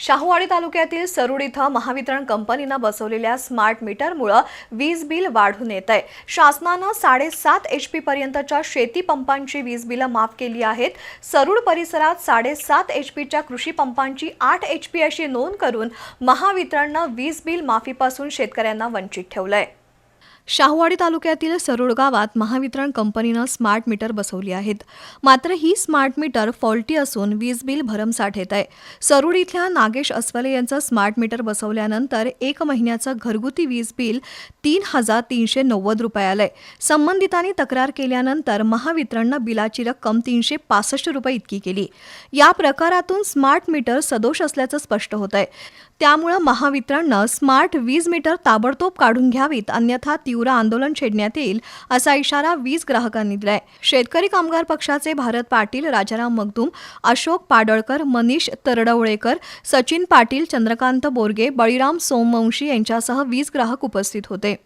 शाहूवाडी तालुक्यातील सरुड इथं महावितरण कंपनीनं बसवलेल्या स्मार्ट मीटरमुळं वीज बिल वाढून येत आहे शासनानं साडेसात एच पी पर्यंतच्या शेती पंपांची वीज बिलं माफ केली आहेत. सरुड परिसरात साडेसात एच पीच्या कृषी पंपांची आठ एच पी अशी नोंद करून महावितरणनं वीज बिल माफीपासून शेतकऱ्यांना वंचित ठेवलं आहे शाहूवाडी तालुक्यातील सरुड गावात महावितरण कंपनीनं स्मार्ट मीटर बसवली आहेत. मात्र ही स्मार्ट मीटर फॉल्टी असून वीज बिल भरमसाठ येत आहे. सरुड इथल्या नागेश अस्वले यांचं स्मार्ट मीटर बसवल्यानंतर एक महिन्याचं घरगुती वीज बिल तीन हजार तीनशे नव्वद रुपये आलंय संबंधितांनी तक्रार केल्यानंतर महावितरणनं बिलाची रक्कम तीनशे पासष्ट रुपये इतकी केली. या प्रकारातून स्मार्ट मीटर सदोष असल्याचं स्पष्ट होत आहे त्यामुळं महावितरणनं स्मार्ट वीज मीटर ताबडतोब काढून घ्यावीत अन्यथा तीव्र आंदोलन छेडण्यात येईल असा इशारा वीज ग्राहकांनी दिलाय. शेतकरी कामगार पक्षाचे भारत पाटील राजाराम मगदूम अशोक पाडळकर मनीष तरडवळेकर सचिन पाटील चंद्रकांत बोरगे बळीराम सोमवंशी यांच्यासह वीज ग्राहक उपस्थित होते.